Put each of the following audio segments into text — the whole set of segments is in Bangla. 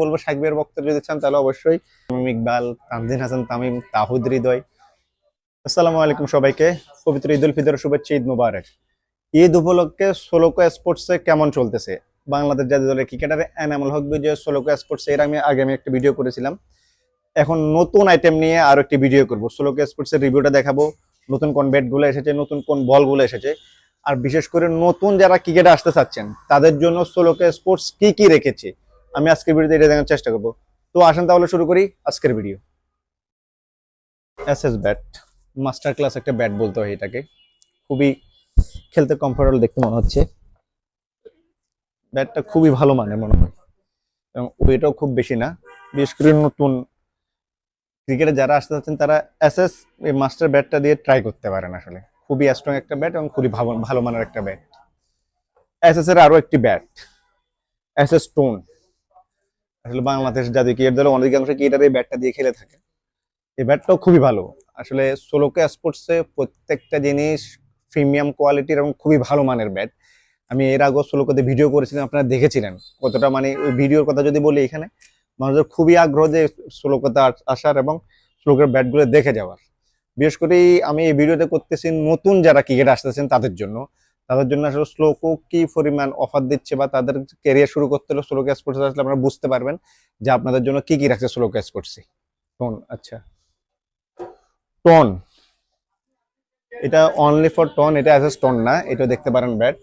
বলব সাকিবের বক্তব্য যদি চান, তাহলে অবশ্যই ইকবাল, তানজিন হাসান, তামিম, তাহুদ হৃদয়। আসসালামু আলাইকুম সবাইকে। পবিত্র ঈদ উল ফিতর শুভেচ্ছা, ঈদ মুবারক। ঈদ উপলক্ষে সোলোকো স্পোর্টসে কেমন চলতেছে? বাংলাদেশ জাতীয় দলের ক্রিকেটার এনামুল হক বিজয় সোলোকো স্পোর্টস এর আমি আগে আমি একটা ভিডিও করেছিলাম। এখন নতুন আইটেম নিয়ে আরও একটি ভিডিও করব। সোলোকো স্পোর্টস এর রিভিউটা দেখাবো। নতুন কোন ব্যাটগুলো এসেছে, নতুন কোন বলগুলো এসেছে। আর বিশেষ করে নতুন যারা ক্রিকেটে আসতে চাচ্ছেন, তাদের জন্য সোলোকো স্পোর্টস কি কি রেখেছে? আমি আজকের ভিডিওতে এটা দেখানোর চেষ্টা করব। তো আসেন তাহলে শুরু করি আজকের video. S S bat, master class একটা ব্যাট বলতে হয় এটাকে। খুবই খেলতে কমফোর্টেবল দেখতে মনে হচ্ছে। ব্যাটটা খুবই ভালো মানের মনে হয়। এবং ওয়েটাও খুব বেশি না। বিশেষ করে নতুন ক্রিকেটে যারা আসতে চাচ্ছেন তারা এস এস এই মাস্টার ব্যাটটা দিয়ে ট্রাই করতে পারেন আসলে। খুবই স্ট্রং একটা ব্যাট এবং খুবই ভালো ভালো মানের একটা ব্যাট। এস এস এর আরও একটি ব্যাট এস এস স্টোন আসলে বাংলাদেশ জাতীয় ক্রিকেট দলের অধিকাংশ ক্রিকেটার এই ব্যাটটা দিয়ে খেলে থাকে। এই ব্যাটটাও খুবই ভালো। আসলে সোলোকে স্পোর্টসে প্রত্যেকটা জিনিস প্রিমিয়াম কোয়ালিটির এবং খুবই ভালো মানের ব্যাট আমি এর আগেও সোলোকোতে ভিডিও করেছিলাম, আপনারা দেখেছিলেন। কতটা মানে ওই ভিডিওর কথা যদি বলি এখানে, মানুষের খুবই আগ্রহ যে সোলোকোতে আসার এবং সোলোকের ব্যাটগুলো দেখে যাওয়ার। বিশেষ করে আমি এই ভিডিওতে করতেছি নতুন যারা ক্রিকেট আসতেছেন তাদের জন্য। তাদের জন্য আসলে স্লোকো কি পরিমাণ অফার দিচ্ছে বা তাদের ক্যারিয়ার শুরু করতে হলে স্লোকে স্পোর্টস আসলে আপনারা বুঝতে পারবেন যে আপনাদের জন্য কি কি রাখছে স্লোকে স্পোর্টসে টোন আচ্ছা। টোন এটা অনলি ফর টন এটা অ্যাজ এ স্টোন না এটা দেখতে পারেন ব্যাট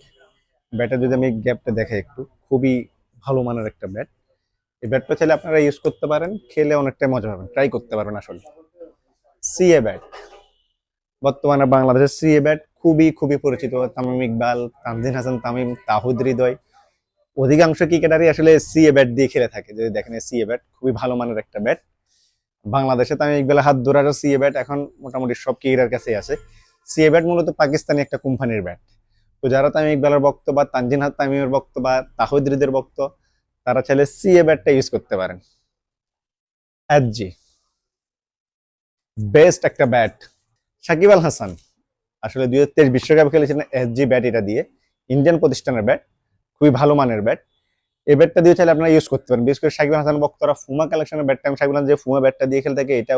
ব্যাটে যদি আমি গ্যাপটা দেখাই একটু, খুবই ভালো মানের একটা ব্যাট এই ব্যাটটা চাইলে আপনারা ইউজ করতে পারেন, খেলে অনেকটাই মজা পাবেন ট্রাই করতে পারবেন আসলে। সিএ ব্যাট বর্তমানে বাংলাদেশের সিএ ব্যাট খুবই খুবই পরিচিত। তামিম ইকবাল, তানজিন হাসান, তামিম, তাহুদ হৃদয়। অধিকাংশ ক্রিকেটারই আসলে সি এ ব্যাট দিয়ে খেলে থাকে। যদি দেখেন সি এ ব্যাট খুবই ভালো মানের একটা ব্যাট। বাংলাদেশে তামিম ইকবালের হাত ধরারও এ ব্যাট এখন মোটামুটি সব ক্রিকেটার কাছেই আছে। সি এ ব্যাট মূলত পাকিস্তানি একটা কোম্পানির ব্যাট। তো যারা তামিম ইকবালের ভক্ত বা তানজিন হাত তামিমের ভক্ত বা তাহিদ হৃদের ভক্ত তারা চাইলে সি এ ব্যাটটা ইউজ করতে পারেন। জি বেস্ট একটা ব্যাট। সাকিব আল হাসান আসলে দুই হাজার তেইশ বিশ্বকাপ খেলেছিলেন এসজি ব্যাট এটা দিয়ে। ইন্ডিয়ান প্রতিষ্ঠানের ব্যাট খুবই ভালো মানের ব্যাট এই ব্যাটটা দিয়ে চাইলে আপনারা ইউজ করতে পারেন। বিশেষ করে সাকিব হাসান বক্তরা ফুমা কালেকশনের ব্যাটটা আমি সাকিব যে ফুমা ব্যাটটা দিয়ে খেলে থাকে এটা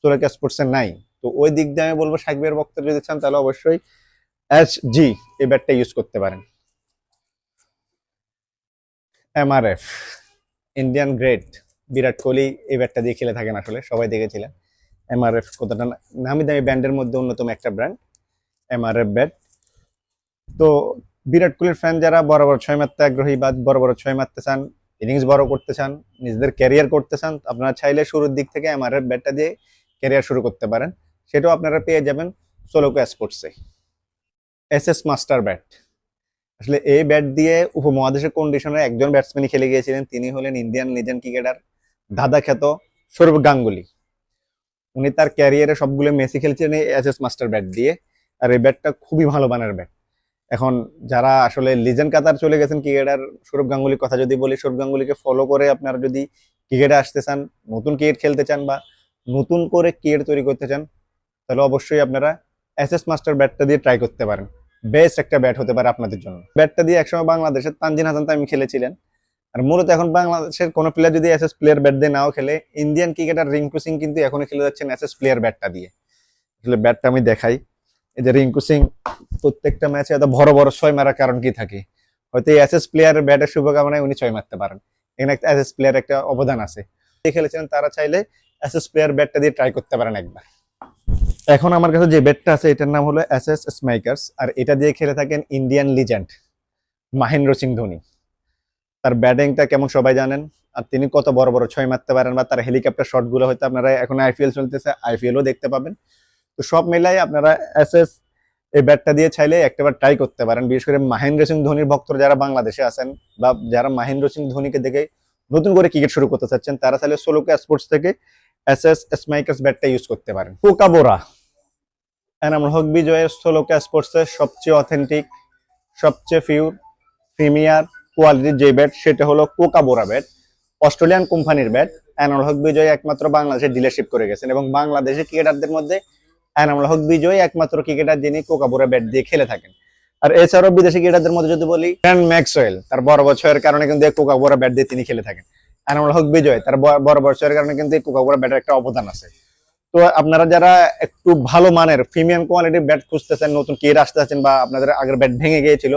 সোলাকা স্পোর্টসের নাই। তো ওই দিক দিয়ে আমি বলব, সাকিবের বক্তব্য যদি চান, তাহলে অবশ্যই এস জি এই ব্যাটটা ইউজ করতে পারেন। MRF Indian great Virat Kohli এই ব্যাটটা দিয়ে খেলে থাকেন আসলে, সবাই দেখেছিলেন। এমআরএফ কতটা না- নামি দামি ব্র্যান্ডের মধ্যে অন্যতম একটা ব্র্যান্ড এমআরএফ ব্যাট তো বিরাট কোহলির ফ্যান যারা বড় বড় ছয় মারতে আগ্রহী বা বড় বড় ছয় মারতে চান ইনিংস বড় করতে চান, নিজেদের ক্যারিয়ার করতে চান আপনারা চাইলে শুরুর দিক থেকে এমআরএফ ব্যাটটা দিয়ে ক্যারিয়ার শুরু করতে পারেন। সেটাও আপনারা পেয়ে যাবেন সোলোকো স্পোর্টসে এস এস মাস্টার ব্যাট আসলে এই ব্যাট দিয়ে উপমহাদেশের কন্ডিশনে একজন ব্যাটসম্যানই খেলে গিয়েছিলেন, তিনি হলেন ইন্ডিয়ান লিজেন্ড ক্রিকেটার দাদা খ্যাত সৌরভ গাঙ্গুলি। উনি তার ক্যারিয়ারে সবগুলো মেসি খেলছেন এই এস এস মাস্টার ব্যাট দিয়ে। আর এই ব্যাটটা খুবই ভালো মানের ব্যাট এখন যারা আসলে লিজেন্ড কাতার চলে গেছেন ক্রিকেটার, সৌরভ গাঙ্গুলির কথা যদি বলি, সৌরভ গাঙ্গুলিকে ফলো করে আপনারা যদি ক্রিকেটে আসতে চান, নতুন ক্রিকেট খেলতে চান বা নতুন করে ক্রিকেট তৈরি করতে চান, তাহলে অবশ্যই আপনারা এস এস মাস্টার ব্যাটটা দিয়ে ট্রাই করতে পারেন। বেস্ট একটা ব্যাট হতে পারে আপনাদের জন্য। ব্যাটটা দিয়ে একসময় বাংলাদেশের তানজিন হাসান তামিম খেলেছিলেন। আর মূলত এখন বাংলাদেশের কোনো প্লেয়ার যদি এস এস প্লেয়ার ব্যাট দিয়ে নাও খেলে ইন্ডিয়ান ক্রিকেটার রিঙ্কু সিং কিন্তু এখনও খেলে যাচ্ছেন এস এস প্লেয়ার ব্যাটটা দিয়ে। আসলে ব্যাটটা আমি দেখাই। এই যে রিঙ্কু সিং প্রত্যেকটা ম্যাচে এত বড় বড় ছয় মারার কারণ কি থাকে? হয়তো এই এস প্লেয়ারের ব্যাটের শুভকামনায় উনি ছয় মারতে পারেন। এখানে একটা এস প্লেয়ার একটা অবদান আছে। খেলেছেন তারা চাইলে এস এস প্লেয়ার ব্যাটটা দিয়ে ট্রাই করতে পারেন একবার। এখন আমার কাছে যে ব্যাটটা আছে, এটার নাম হলো এস এস স্মাইকার্স আর এটা দিয়ে খেলে থাকেন ইন্ডিয়ান লিজেন্ড মহেন্দ্র সিং ধোনি। তার ব্যাটিংটা কেমন সবাই জানেন? আর তিনি কত বড় বড় ছয় মারতে পারেন বা তার হেলিকপ্টার শটগুলো হয়তো আপনারা এখন আইপিএল চলতেছে আইপিএলও দেখতে পাবেন। তো সব মিলাই আপনারা এস এস এই ব্যাটটা দিয়ে চাইলে একটাবার ট্রাই করতে পারেন। বিশেষ করে মাহেন্দ্র সিং ধোনির ভক্তরা যারা বাংলাদেশে আছেন বা যারা মাহেন্দ্র সিং ধোনিকে দেখে নতুন করে ক্রিকেট শুরু করতে চাচ্ছেন, তারা চাইলে সোলোকা স্পোর্টস থেকে এস এস স্মাইকার্স ব্যাটটা ইউজ করতে পারেন। কোকাবোরা এনামুল হক বিজয়ের সোলোকা স্পোর্টসের সবচেয়ে অথেন্টিক সবচেয়ে ফিউর প্রিমিয়ার কোয়ালিটির যে ব্যাট সেটা হলো কোকা বোরা ব্যাট অস্ট্রেলিয়ান কোম্পানির ব্যাট এনামুল হক বিজয় একমাত্র বাংলাদেশে ডিলারশিপ করে গেছেন এবং বাংলাদেশের ক্রিকেটারদের মধ্যে এনামুল হক বিজয় একমাত্র ক্রিকেটার যিনি কোকা বোরা ব্যাট দিয়ে খেলে থাকেন। আর এছাড়াও বিদেশি ক্রিকেটারদের মধ্যে যদি বলি গ্র্যান্ড ম্যাক্সওয়েল তার বড় বছরের কারণে কিন্তু কোকা বোরা ব্যাট দিয়ে তিনি খেলে থাকেন। এনামুল হক বিজয় তার বড় বছরের কারণে কিন্তু কোকা বোরা ব্যাটের একটা অবদান আছে। তো আপনারা যারা একটু ভালো মানের প্রিমিয়াম কোয়ালিটির ব্যাট খুঁজতেছেন, নতুন কিট আসতে আছেন বা আপনাদের আগের ব্যাট ভেঙে গিয়েছিল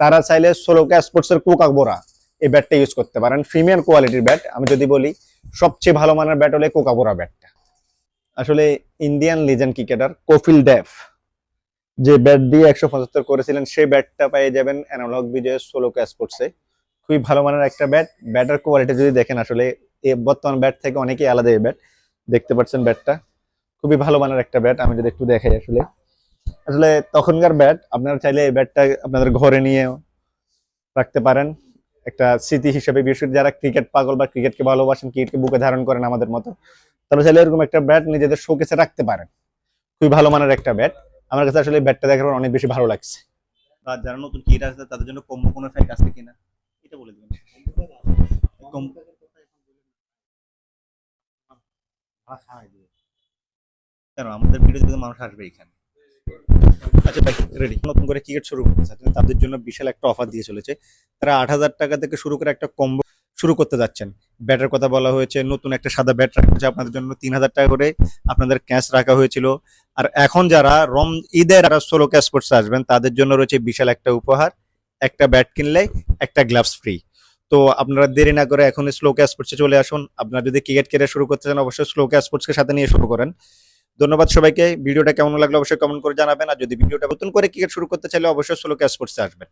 তারা চাইলে সোলোকা স্পোর্টস এর কোকাকোরা এই ব্যাটটা ইউজ করতে পারেন। প্রিমিয়াম কোয়ালিটির ব্যাট আমি যদি বলি, সবচেয়ে ভালো মানের ব্যাট হলে কোকাকোরা ব্যাটটা আসলে Indian legend cricketer Kapil Dev যে ব্যাট দিয়ে একশো পঁচাত্তর করেছিলেন, সেই ব্যাটটা পেয়ে যাবেন অ্যানালগ বিজয় সোলোকা স্পোর্টসে খুবই ভালো মানের একটা ব্যাট ব্যাটার কোয়ালিটি যদি দেখেন, আসলে এ বর্তমান ব্যাট থেকে অনেকেই আলাদা এই ব্যাট দেখতে পাচ্ছেন ব্যাটটা খুবই ভালো মানের একটা ব্যাট আমি যদি একটু দেখাই আসলে। আসলে তখনকার ব্যাট আপনারা চাইলে এই ব্যাটটা আপনাদের ঘরে নিয়ে রাখতে পারেন। একটা স্মৃতি হিসেবে বিশেষ করে যারা ক্রিকেট পাগল বা ক্রিকেটকে ভালোবাসেন ক্রিকেটকে বুকে ধারণ করেন আমাদের মতো তারা চাইলে এরকম একটা ব্যাট নিজেদের শোকেসে রাখতে পারেন। খুবই ভালো মানের একটা ব্যাট আমার কাছে আসলে ব্যাটটা দেখার পর অনেক বেশি ভালো লাগছে। বা যারা নতুন কিট আসছে তাদের জন্য কম্বো কোনো ফ্যাক আছে কিনা এটা বলে দিবেন। কেন? আমাদের ভিডিও মানুষ আসবে এখানে। আচ্ছা ভাই রেডি নতুন করে ক্রিকেট শুরু করতে চাচ্ছেন। তাদের জন্য বিশাল একটা অফার দিয়ে চলেছে। তারা আট হাজার টাকা থেকে শুরু করে একটা কম্বো শুরু করতে যাচ্ছেন। ব্যাটের কথা বলা হয়েছে, নতুন একটা সাদা ব্যাট রাখা হয়েছে আপনাদের জন্য, তিন হাজার টাকা করে আপনাদের ক্যাশ রাখা হয়েছিল। আর এখন যারা রম, ঈদের যারা সোলো ক্যাশ স্পোর্টস আসবেন, তাদের জন্য রয়েছে বিশাল একটা উপহার। একটা ব্যাট কিনলে একটা গ্লাভস ফ্রি তো আপনারা দেরি না করে এখন স্লো ক্যাশ স্পোর্টসে চলে আসুন। আপনারা যদি ক্রিকেট কেরিয়ার শুরু করতে চান, অবশ্যই স্লো ক্যাশ স্পোর্টসকে সাথে নিয়ে শুরু করেন। ধন্যবাদ সবাইকে। ভিডিওটা কেমন লাগল অবশ্যই কমেন্ট করে জানাবেন। আর যদি ভিডিওটা নতুন করে ক্রিকেট শুরু করতে চাইলে অবশ্যই স্লো ক্যাশ করতে আসবেন।